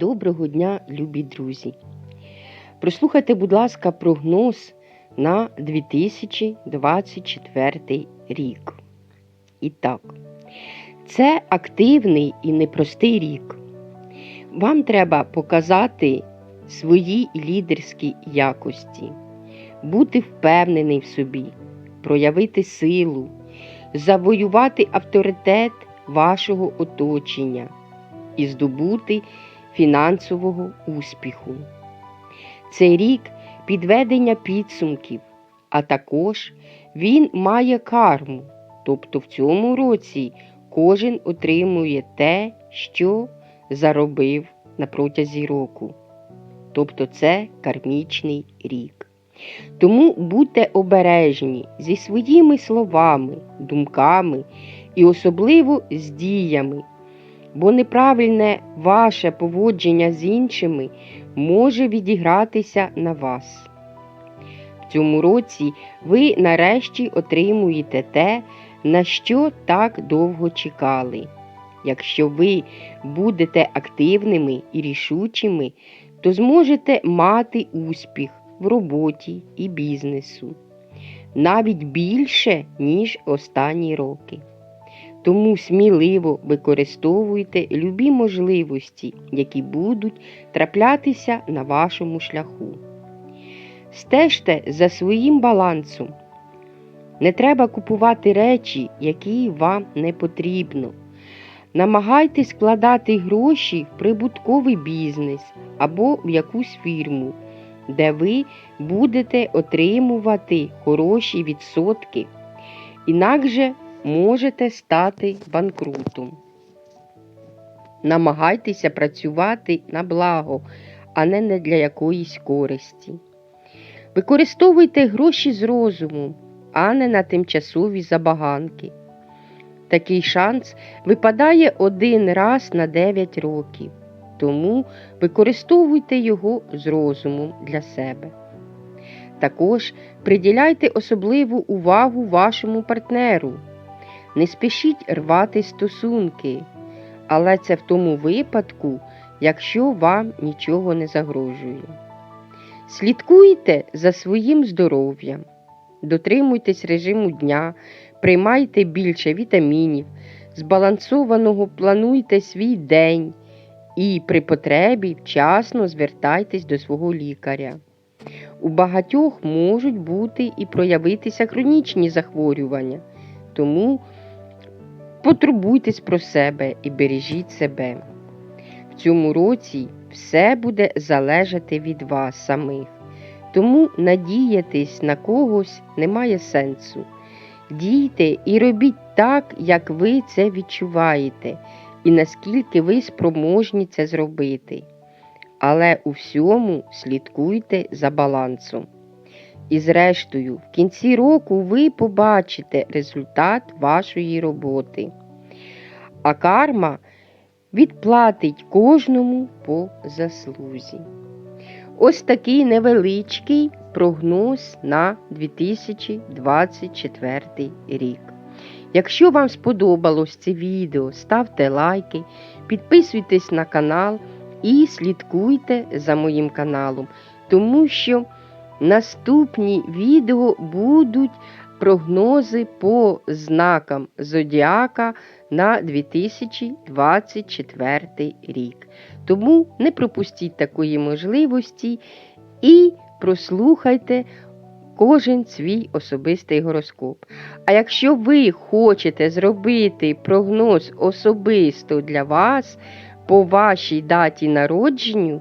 Доброго дня, любі друзі! Прослухайте, будь ласка, прогноз на 2024 рік. І так, це активний і непростий рік. Вам треба показати свої лідерські якості, бути впевнений в собі, проявити силу, завоювати авторитет вашого оточення і здобути фінансового успіху. Цей рік підведення підсумків, а також він має карму, тобто в цьому році кожен отримує те, що заробив на протязі року. Тобто це кармічний рік. Тому будьте обережні зі своїми словами, думками і особливо з діями бо неправильне ваше поводження з іншими може відігратися на вас. В цьому році ви нарешті отримуєте те, на що так довго чекали. Якщо ви будете активними і рішучими, то зможете мати успіх в роботі і бізнесу навіть більше, ніж останні роки. Тому сміливо використовуйте любі можливості, які будуть траплятися на вашому шляху. Стежте за своїм балансом. Не треба купувати речі, які вам не потрібно. Намагайтесь складати гроші в прибутковий бізнес або в якусь фірму, де ви будете отримувати хороші відсотки. Інакше можете стати банкрутом. Намагайтеся працювати на благо, а не для якоїсь користі. Використовуйте гроші з розумом, а не на тимчасові забаганки. Такий шанс випадає один раз на 9 років, тому використовуйте його з розумом для себе. Також приділяйте особливу увагу вашому партнеру. Не спішіть рвати стосунки, але це в тому випадку, якщо вам нічого не загрожує. Слідкуйте за своїм здоров'ям, дотримуйтесь режиму дня, приймайте більше вітамінів, збалансованого плануйте свій день. І при потребі вчасно звертайтесь до свого лікаря. У багатьох можуть бути і проявитися хронічні захворювання, тому Потурбуйтесь про себе і бережіть себе. В цьому році все буде залежати від вас самих, тому надіятись на когось немає сенсу. Дійте і робіть так, як ви це відчуваєте, і наскільки ви спроможні це зробити. Але у всьому слідкуйте за балансом. І, зрештою, в кінці року ви побачите результат вашої роботи. А карма відплатить кожному по заслузі. Ось такий невеличкий прогноз на 2024 рік. Якщо вам сподобалось це відео, ставте лайки, підписуйтесь на канал і слідкуйте за моїм каналом, тому що Наступні відео будуть прогнози по знакам Зодіака на 2024 рік. Тому не пропустіть такої можливості і прослухайте кожен свій особистий гороскоп. А якщо ви хочете зробити прогноз особисто для вас по вашій даті народження,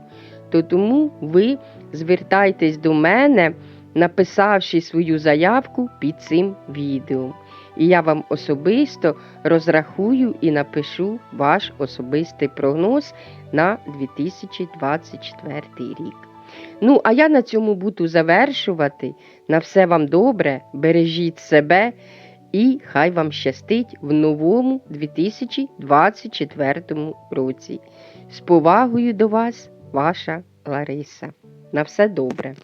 то тому ви звертайтесь до мене, написавши свою заявку під цим відео. І я вам особисто розрахую і напишу ваш особистий прогноз на 2024 рік. Ну, а я на цьому буду завершувати. На все вам добре, бережіть себе і хай вам щастить в новому 2024 році. З повагою до вас, ваша Лариса. На все добре.